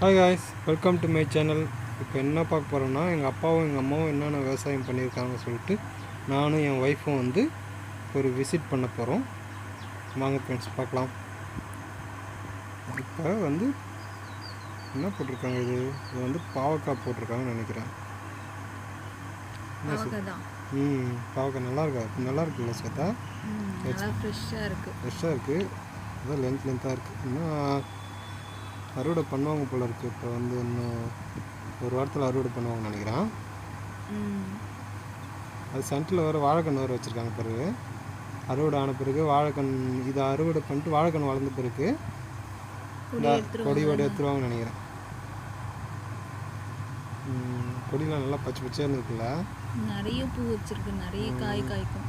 Hi guys welcome to my channel இப்போ என்ன பார்க்க போகிறோம்னா எங்கள் அப்பாவும் எங்கள் அம்மாவும் என்னென்ன விவசாயம் பண்ணியிருக்காங்க சொல்லிட்டு நானும் என் ஒய்ஃபும் வந்து ஒரு விசிட் பண்ண போகிறோம் வாங்க ஃப்ரெண்ட்ஸ் பார்க்கலாம். இப்போ வந்து என்ன போட்டிருக்காங்க இது? இது வந்து பாவக்காய் போட்டிருக்காங்கன்னு நினைக்கிறேன். ம் பாவக்காய் நல்லா இருக்கா? நல்லா இருக்குல்ல நல்லா ஃப்ரெஷ்ஷாக இருக்குது ஃப்ரெஷ்ஷாக இருக்குது அதான் லென்த் லென்த்தாக இருக்குது இன்னும் அறுவடை பண்ணுவாங்க போல இருக்குது இப்போ வந்து இன்னும் ஒரு வாரத்தில் அறுவடை பண்ணுவாங்கன்னு நினைக்கிறேன். அது சென்டரில் வேறு வாழைக்கன்று வேறு வச்சுருக்காங்க பிறகு அறுவடை ஆன பிறகு வாழைக்கண் இதை அறுவடை பண்ணிட்டு வாழைக்கன்று வளர்ந்த பிறகு கொடி கொடியோட எடுத்துருவாங்கன்னு நினைக்கிறேன். ம், கொடிலாம் நல்லா பச்சை பச்சையாக இருக்குல்ல நிறைய பூ வச்சிருக்கு. நிறைய காய் காய்க்கும்.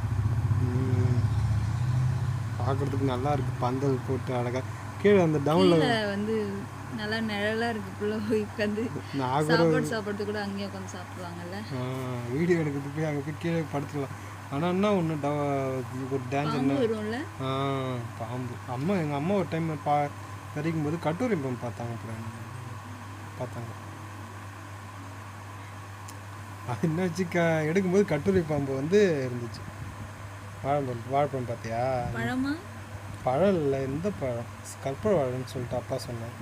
பார்க்குறதுக்கு நல்லா இருக்குது பந்தல் போட்டு அழகாக கீழே அந்த டவுனில் வந்து நல்லா நிழலா இருக்கு புள்ள போய் உட்காந்து சாப்பாடு சாப்பிட்றது கூட அங்கேயே உட்காந்து சாப்பிடுவாங்கல்ல. வீடியோ எடுக்கிறது போய் அங்கே போய் கீழே படுத்துக்கலாம் ஆனால் என்ன ஒன்று டவ ஒரு வரும்ல? ஆ பாம்பு. அம்மா எங்கள் அம்மா ஒரு டைம் பா கறிக்கும் போது கட்டூரி பாம்பு பார்த்தாங்க அப்புறம் பார்த்தாங்க. அது என்ன வச்சு க எடுக்கும்போது கட்டூரி பாம்பு வந்து இருந்துச்சு. வாழைப்பழம் வாழைப்பழம் பார்த்தியா? பழமா? பழம் இல்லை எந்த பழம்? கற்பூர வாழைன்னு சொல்லிட்டு அப்பா சொன்னாங்க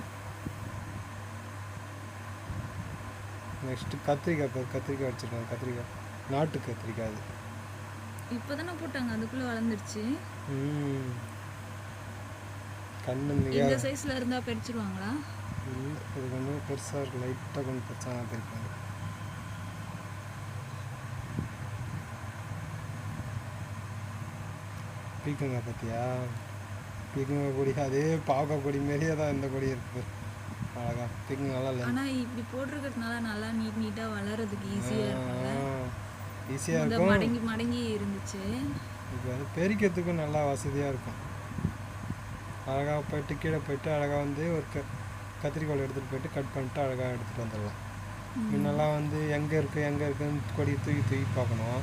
நெக்ஸ்ட்டு கத்திரிக்காய் கத்திரிக்காய் வச்சுருக்காங்க கத்திரிக்காய். நாட்டு கத்திரிக்காய் அது. இப்போதானே போட்டாங்க அதுக்குள்ள வளர்ந்துருச்சு. கண்ணு இந்த சைஸ்ல இருந்தா பறிச்சிருவாங்களா இல்லை இது கொஞ்சம் பெருசாக இருக்குது லைட்டாக கொஞ்சம் பெருசாக தான் இருக்காங்க பீக்கங்காய் பார்த்தியா பீக்கங்காய் கொடி அதே பாவக்காய் கொடி மாரியே தான் இந்த கொடி இருக்குது அழகா. பீக்கங்காய்லாம் இல்லை. ஆனா இப்படி போட்டிருக்கிறதுனால நல்லா நீட் நீட்டா வளர்றதுக்கு ஈஸியா இருக்கும்ல. ஈஸியாக இருக்கும். மடங்கி மடங்கி இருந்துச்சு. இப்போ வந்து பெரிக்கிறதுக்கும் நல்லா வசதியாக இருக்கும். அழகாக போயிட்டு கீழே போயிட்டு அழகாக வந்து ஒரு க கத்திரிக்கோல் எடுத்துகிட்டு போயிட்டு கட் பண்ணிட்டு அழகாக எடுத்துகிட்டு வந்துடலாம். முன்னெல்லாம் வந்து எங்கே இருக்குது எங்கே இருக்குன்னு கொடி தூக்கி தூக்கி பார்க்கணும்.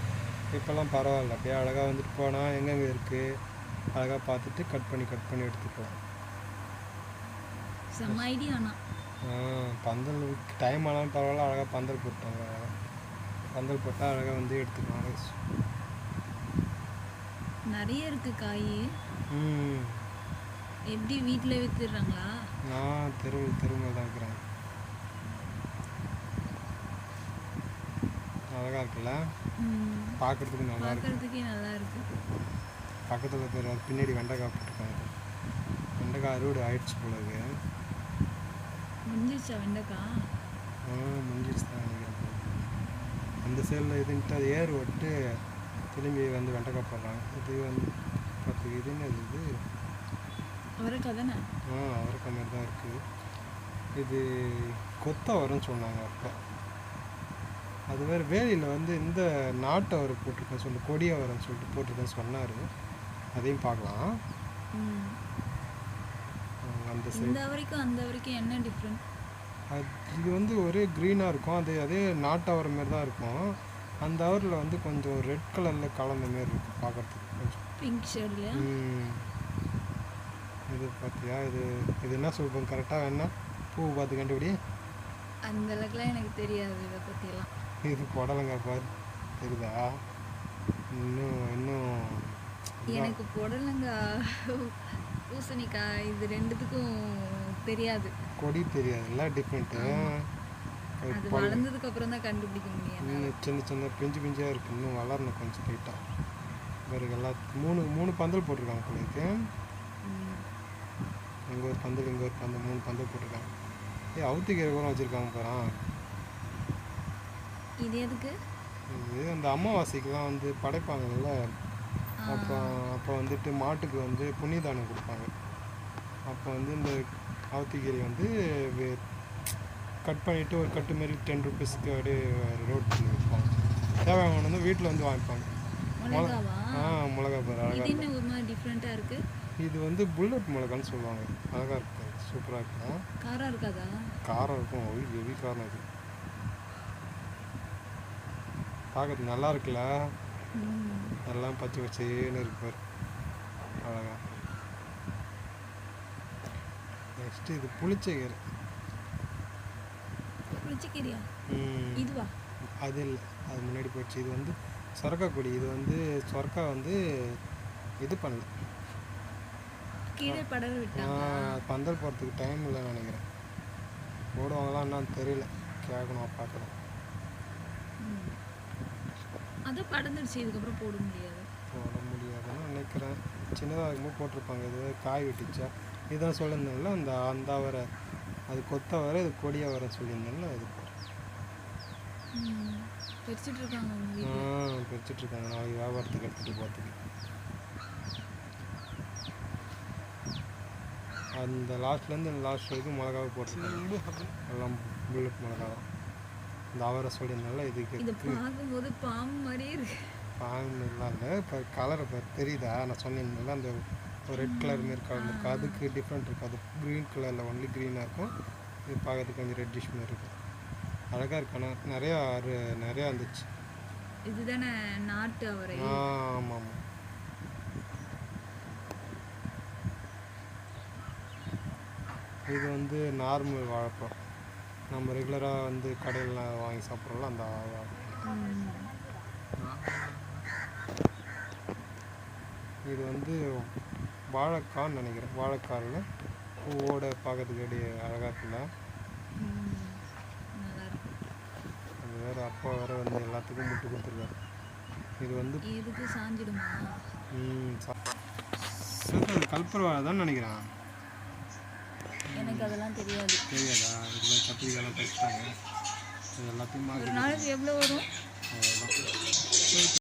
இப்போல்லாம் பரவாயில்ல. அப்படியே அழகாக வந்துட்டு போனால் எங்கெங்கே இருக்குது அழகாக பார்த்துட்டு கட் பண்ணி கட் பண்ணி எடுத்துக்கலாம் செம்ம ஐடியா பந்தல் டைம் ஆனாலும் பரவாயில்ல அழகாக பந்தல் போட்டாங்க. அழகாக பந்தல் போட்டால் அழகாக வந்து எடுத்துக்கலாம் நிறைய இருக்கு காய். ம். எப்படி வீட்ல வித்துடுறாங்களா? நான் தெரு தெருவில் தான் இருக்கிறேன் அழகாக இருக்குல்ல? பார்க்குறதுக்கு நல்லா இருக்கு. பார்க்கறதுக்கே நல்லா இருக்கு. பக்கத்தில் பேர் பின்னாடி வெண்டைக்காய் போட்டிருக்காங்க. வெண்டைக்காய் அறுவடை ஆயிடுச்சு போல இருக்கு. முடிஞ்சிருச்சா வெண்டைக்காய் ஆ முடிஞ்சிடுச்சு தான் நினைக்கிறேன். அந்த சைடில் இதுன்ட்டு அது ஏர் விட்டு திரும்பி வந்து வெண்டைக்காய் போடுறாங்க. இது வந்து பத்து இது என்ன இது? அவரைக்காய் தானே? ஆ அவரைக்காய் மாதிரி தான் இருக்குது இது கொத்தா வரும்னு சொன்னாங்க அப்போ. அது வேறு வேலியில் வந்து இந்த நாட்டு அவரை போட்டிருக்கேன் சொல்லி கொடி அவரைன்னு சொல்லிட்டு போட்டிருக்கேன்னு சொன்னார். அதையும் பார்க்கலாம். அந்த இந்த வரைக்கும் அந்த வரைக்கும் என்ன டிஃப்ரெண்ட் இது வந்து ஒரே க்ரீனாக இருக்கும். அது அதே நாட்டு அவரை மாரி தான் இருக்கும். அந்த அவரில் வந்து கொஞ்சம் ரெட் கலரில் கலந்த மாரி இருக்கும் பார்க்குறதுக்கு. கொஞ்சம். பிங்க் ஷேட்லையா. இது பார்த்தியா? இது இது என்ன சொல்லுவோம் கரெக்டாக வேணா பூ பார்த்து கண்டுபிடி. அந்த அளவுக்குலாம் எனக்கு தெரியாது இதை பற்றிலாம் இது புடலங்காய் பாரு. தெரியுதா? இன்னும் இன்னும் எனக்கு புடலங்காய் பூசணிக்காய் இது ரெண்டுத்துக்கும் தெரியாது. கொடி தெரியாதுல்ல? டிஃப்ரெண்ட்டு அது வளர்ந்ததுக்கு அப்புறம் தான் கண்டுபிடிக்க முடியும் சின்ன சின்ன பிஞ்சு பிஞ்சாக இருக்குது இன்னும் வளரணும் கொஞ்சம் லைட்டாக பிறகு எல்லாம் மூணு மூணு பந்தல் போட்டிருக்காங்க பிள்ளைக்கு. இங்கே ஒரு பந்தல் இங்கே ஒரு பந்தல் மூணு பந்தல் போட்டிருக்காங்க. ஏ அவுத்திக்கீரை கூட வச்சுருக்காங்க போகிறான் இது எதுக்கு? இது அந்த அமாவாசைக்கெலாம் வந்து படைப்பாங்கல்ல? அப்போ அப்போ வந்துட்டு மாட்டுக்கு வந்து புண்ணியதானம் கொடுப்பாங்க. அப்போ வந்து இந்த அவுத்திக்கீரை வந்து கட் பண்ணிவிட்டு ஒரு கட்டு மாரி டென் ருபீஸ்க்கு அப்படியே ரோட் பண்ணி வைப்பாங்க. தேவையான வந்து வீட்டில் வந்து வாங்கிப்பாங்க. ஆ மிளகா பாரு இது அழகாக என்ன ஒரு மாதிரி டிஃப்ரெண்ட்டாக இருக்கு? இது வந்து புல்லட் மிளகான்னு சொல்லுவாங்க. அழகாக இருக்கும் சூப்பராக இருக்கும் காரம் இருக்காதா? காரம் இருக்கும். ஒய் ஹெவி காரம் இது. பார்க்கறது நல்லா இருக்குல்ல. எல்லாம் பச்சை பச்சேன்னு இருக்கு பாரு அழகா நெக்ஸ்ட் இது புளிச்ச கீரை பிச்சுக்கிறியா ம், இதுவா? அது இல்லை. அது முன்னாடி போச்சு. இது வந்து சொரக்காய் கொடி இது வந்து சொரக்காய் வந்து இது பண்ணல. கீழே படர பந்தல் போகிறதுக்கு டைம் இல்லைன்னு நினைக்கிறேன். போடுவாங்களா என்னன்னு தெரியல. கேட்கணும் பார்க்கலாம் ம். அது படர்ந்துடுச்சு இதுக்கப்புறம் போட முடியாது. போட முடியாதுன்னு நினைக்கிறேன். சின்னதாக இருக்கும்போது போட்டிருப்பாங்க. இது காய் வெட்டிச்சா. இதுதான் சொல்லியிருந்தேன்ல அந்த அந்த அவரை அது கொத்த வர இது கொடியாக வர சொல்லியிருந்தேன்ல அது. பிரிச்சுட்டு இருக்காங்க ஆ பிரிச்சுட்டு இருக்காங்க. நாளைக்கு வியாபாரத்துக்கு எடுத்துகிட்டு போகிறதுக்கு அந்த லாஸ்ட்லேருந்து லாஸ்ட் வரைக்கும் மிளகாவை போட்டிருக்காங்க. எல்லாம் புல்லட் மிளகா தான். இந்த அவரை சொல்லியிருந்தால இதுக்கு இதை பார்க்கும்போது பாம்பு மாதிரியே இருக்கு. பாங்க இல்லாமல் இப்போ கலர் இப்போ தெரியுதா? நான் சொன்னிருந்தேன்ல அந்த ரெட் கலர் மாரி கலர் இருக்கும் அதுக்கு டிஃப்ரெண்ட் இருக்கும் அது க்ரீன் கலரில் ஒன்லி க்ரீனாக இருக்கும். இது பார்க்கறதுக்கு கொஞ்சம் ரெட்டிஷ் மாதிரி இருக்கும். அழகாக இருக்கு. ஆனால் நிறையா அரு- நிறையா இருந்துச்சு இதுதானே நாட்டு அவரை? ஆமாம் ஆமாம். இது வந்து நார்மல் வாழைப்பழம். நம்ம ரெகுலராக வந்து கடையில் வாங்கி சாப்பிட்றோம்ல அந்த. இது வந்து வாழைக்கான்னு நினைக்கிறேன். வாழைக்காரில் பூவோட பார்க்கறதுக்கு அப்படியே அழகாக இருக்குல்ல? அது வேறு அப்பா வேறு வந்து எல்லாத்துக்கும் முட்டு கொடுத்துருக்காரு. இது வந்து சாஞ்சிடுமா? ம், சரி, அது கல்பர் வாழை தான் நினைக்கிறேன். எனக்கு அதெல்லாம் தெரியாது. தெரியாதா? இதுலாம் கத்திரிக்காயெல்லாம் தைச்சிட்டாங்க இது எல்லாத்தையும் நாளைக்கு எவ்வளோ வரும்?